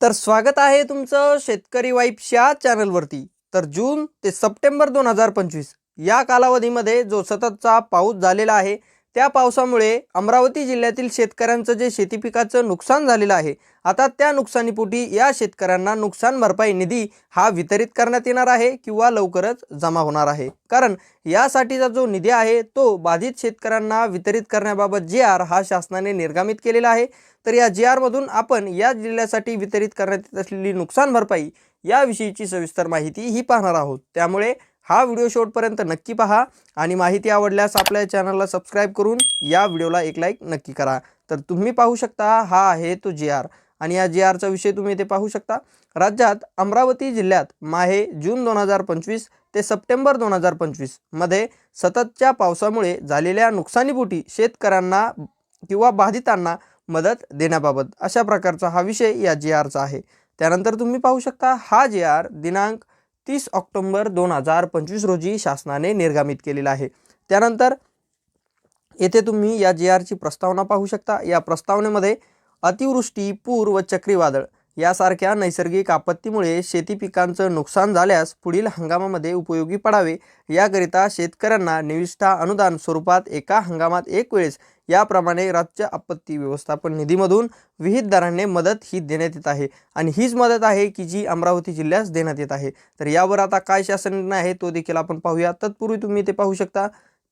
तर स्वागत आहे तुमचं शेतकरी वाईफच्या चॅनलवरती. तर जून ते सप्टेंबर दोन हजार पंचवीस या कालावधीमध्ये जो सततचा पाऊस झालेला आहे त्या पावसामुळे अमरावती जिल्ह्यातील शेतकऱ्यांचं जे शेती पिकाचं नुकसान झालेलं आहे आता त्या नुकसानीपोटी या शेतकऱ्यांना नुकसान भरपाई निधी हा वितरित करण्यात येणार आहे किंवा लवकरच जमा होणार आहे. कारण यासाठीचा जो निधी आहे तो बाधित शेतकऱ्यांना वितरित करण्याबाबत जे आर हा शासनाने निर्गमित केलेला आहे. तर या जी आरमधून आपण या जिल्ह्यासाठी वितरित करण्यात येत असलेली नुकसान भरपाई याविषयीची सविस्तर माहिती ही पाहणार आहोत. त्यामुळे हा व्हिडिओ शेवटपर्यंत नक्की पहा आणि माहिती आवडल्यास आपल्या चॅनलला सबस्क्राईब करून या व्हिडिओला एक लाईक नक्की करा. तर तुम्ही पाहू शकता हा आहे तो जी आर आणि या जी आरचा विषय तुम्ही इथे पाहू शकता. राज्यात अमरावती जिल्ह्यात माहे जून दोन हजार पंचवीस ते सप्टेंबर दोन हजार पंचवीसमध्ये सततच्या पावसामुळे झालेल्या नुकसानीपोटी शेतकऱ्यांना किंवा बाधितांना मदत देण्याबाबत अशा प्रकारचा हा विषय या जी आरचा आहे. त्यानंतर तुम्ही पाहू शकता हा जी आर दिनांक तीस ऑक्टोंबर दोन हजार पंचवीस रोजी शासनाने निर्गमित केलेला आहे. त्यानंतर येथे तुम्ही या जी आरची प्रस्तावना पाहू शकता. या प्रस्तावनेमध्ये अतिवृष्टी पूर व चक्रीवादळ यासारख्या नैसर्गिक आपत्तीमुळे शेती पिकांचं नुकसान झाल्यास पुढील हंगामामध्ये उपयोगी पडावे याकरिता शेतकऱ्यांना निविष्ठा अनुदान स्वरूपात एका हंगामात एक वेळेस याप्रमाणे राज्य आपत्ती व्यवस्थापन निधीमधून विहित दराने मदत ही देण्यात येत आहे. आणि हीच मदत आहे की जी अमरावती जिल्ह्यास देण्यात येत आहे. तर यावर आता काय शासन निर्णय आहे तो देखील आपण पाहूया. तत्पूर्वी तुम्ही ते पाहू शकता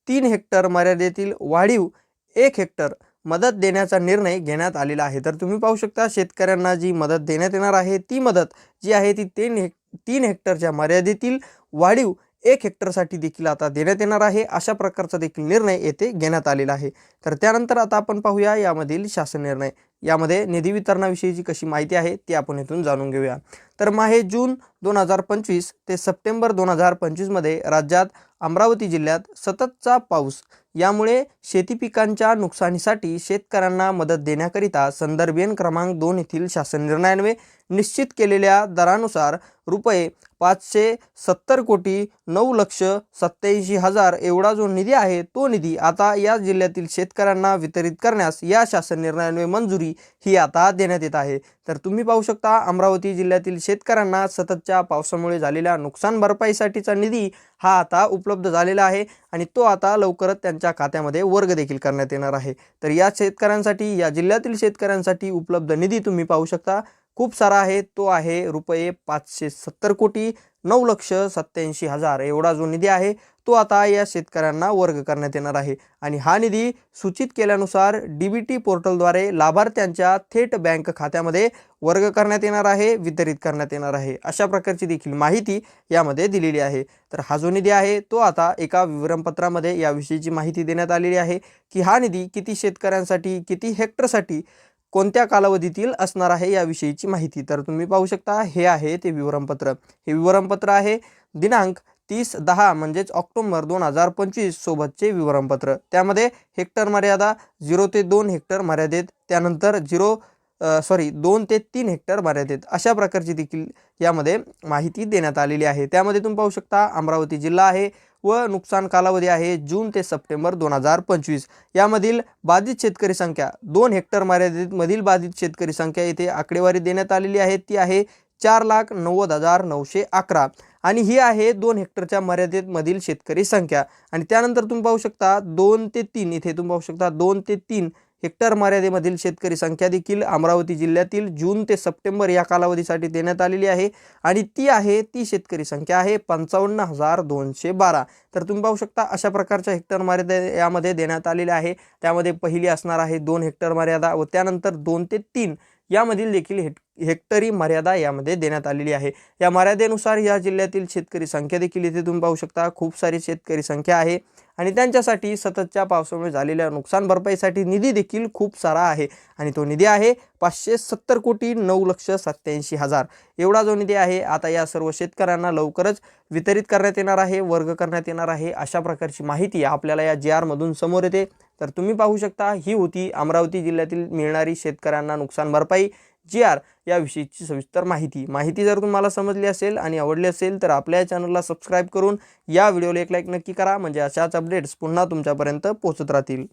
तीन हेक्टर मर्यादेतील वाढीव एक हेक्टर मदत देण्याचा निर्णय घेण्यात आलेला आहे. तर तुम्ही पाहू शकता शेतकऱ्यांना जी मदत देण्यात येणार आहे ती मदत जी आहे ती तीन हेक तीन हेक्टरच्या मर्यादेतील वाढीव एक हेक्टरसाठी देखील आता देण्यात येणार आहे. अशा प्रकारचा देखील निर्णय येथे घेण्यात आलेला आहे. तर त्यानंतर आता आपण पाहूया यामधील शासन निर्णय. यामध्ये निधी वितरणाविषयीची कशी माहिती आहे ती आपण इथून जाणून घेऊया. तर माहे जून दोन हजार पंचवीस ते सप्टेंबर दोन हजार पंचवीसमध्ये राज्यात अमरावती जिल्ह्यात सततचा पाऊस. यामुळे शेती पिकांच्या नुकसानीसाठी शेतकऱ्यांना मदत देण्याकरिता संदर्भीयन क्रमांक दोन येथील शासन निर्णयान्वे निश्चित केलेल्या दरानुसार रुपये पाचशे सत्तर कोटी नऊ लक्ष सत्याऐंशी हजार एवढा जो निधी आहे तो निधी आता या जिल्ह्यातील शेतकऱ्यांना वितरित करण्यास या शासन निर्णयान्वये मंजुरी ही आता देण्यात येत आहे. तर तुम्ही पाहू शकता अमरावती जिल्ह्यातील शेतकऱ्यांना सततच्या पावसामुळे झालेल्या नुकसान भरपाईसाठीचा निधी हा आता उपलब्ध झालेला आहे आणि तो आता लवकरच त्यांच्या खात्यामध्ये वर्ग देखील करण्यात येणार आहे. तर या शेतकऱ्यांसाठी या जिल्ह्यातील शेतकऱ्यांसाठी उपलब्ध निधी तुम्ही पाहू शकता. खूप सारा आहे. तो आहे रुपये पाचशे सत्तर कोटी नऊ लक्ष सत्याऐंशी हजार. एवढा जो निधी आहे तो आता या शेतकऱ्यांना वर्ग करण्यात येणार आहे. आणि हा निधी सूचित केल्यानुसार डी बी टी पोर्टलद्वारे लाभार्थ्यांच्या थेट बँक खात्यामध्ये वर्ग करण्यात येणार आहे वितरित करण्यात येणार आहे. अशा प्रकारची देखील माहिती यामध्ये दिलेली आहे. तर हा जो निधी आहे तो आता एका विवरणपत्रामध्ये याविषयीची माहिती देण्यात आलेली आहे की हा निधी किती शेतकऱ्यांसाठी किती हेक्टरसाठी कोणत्या कालावधीतील असणार आहे याविषयीची माहिती? तर तुम्ही पाहू शकता हे आहे ते विवरणपत्र. हे विवरणपत्र आहे दिनांक तीस दहा म्हणजेच ऑक्टोंबर दोन हजार पंचवीस सोबतचे विवरणपत्र. त्यामध्ये हेक्टर मर्यादा झिरो ते दोन हेक्टर मर्यादेत त्यानंतर झिरो सॉरी दोन ते तीन हेक्टर मर्यादेत अशा प्रकारची देखील यामध्ये माहिती देण्यात आलेली आहे. त्यामध्ये तुम्ही पाहू शकता अमरावती जिल्हा आहे व नुकसान कालावधी आहे जून ते सप्टेंबर दोन हजार पंचवीस. यामधील बाधित शेतकरी संख्या दोन हेक्टर मर्यादेमधील बाधित शेतकरी संख्या येथे आकडेवारी देण्यात आलेली आहे. ती आहे चार लाख नव्वद हजार नऊशे अकरा आणि ही आहे दोन हेक्टरच्या मर्यादेमधील शेतकरी संख्या. आणि त्यानंतर तुम्ही पाहू शकता दोन ते तीन इथे तुम्ही पाहू शकता दोन ते तीन हेक्टर मर्यादेमधील शेतकरी संख्या देखील अमरावती जिल्ह्यातील जून ते सप्टेंबर या कालावधीसाठी देण्यात आलेली आहे. आणि ती आहे ती शेतकरी संख्या आहे पंचावन्न हजार दोनशे बारा. तर तुम्ही पाहू शकता अशा प्रकारच्या हेक्टर मर्यादा यामध्ये देण्यात आलेल्या आहे. त्यामध्ये पहिली असणार आहे दोन हेक्टर मर्यादा व त्यानंतर दोन ते तीन यामधील देखील हेट हेक्टरी मर्यादा यामध्ये देण्यात आलेली आहे. या मर्यादेनुसार या जिल्ह्यातील शेतकरी संख्या देखील इथे तुम्ही पाहू शकता. खूप सारी शेतकरी संख्या आहे. आणि त्यांच्यासाठी सततच्या पावसामुळे झालेल्या नुकसान भरपाईसाठी निधी देखील खूप सारा आहे. आणि तो निधी आहे पाचशे सत्तर कोटी नऊ लक्ष सत्याऐंशी हजार. एवढा जो निधी आहे आता या सर्व शेतकऱ्यांना लवकरच वितरित करण्यात येणार आहे वर्ग करण्यात येणार आहे अशा प्रकारची माहिती आपल्याला या जी आरमधून समोर येते. तर तुम्ही पाहू शकता ही होती अमरावती जिल्ह्यातील मिळणारी शेतकऱ्यांना नुकसान भरपाई. जी आर याविषयीची सविस्तर माहिती. माहिती जर तुम्हाला समजली असेल आणि आवडली असेल तर आपल्या चॅनलला सबस्क्राईब करून या व्हिडिओला एक लाईक नक्की करा. म्हणजे अशाच अपडेट्स पुन्हा तुमच्यापर्यंत पोहोचत राहतील.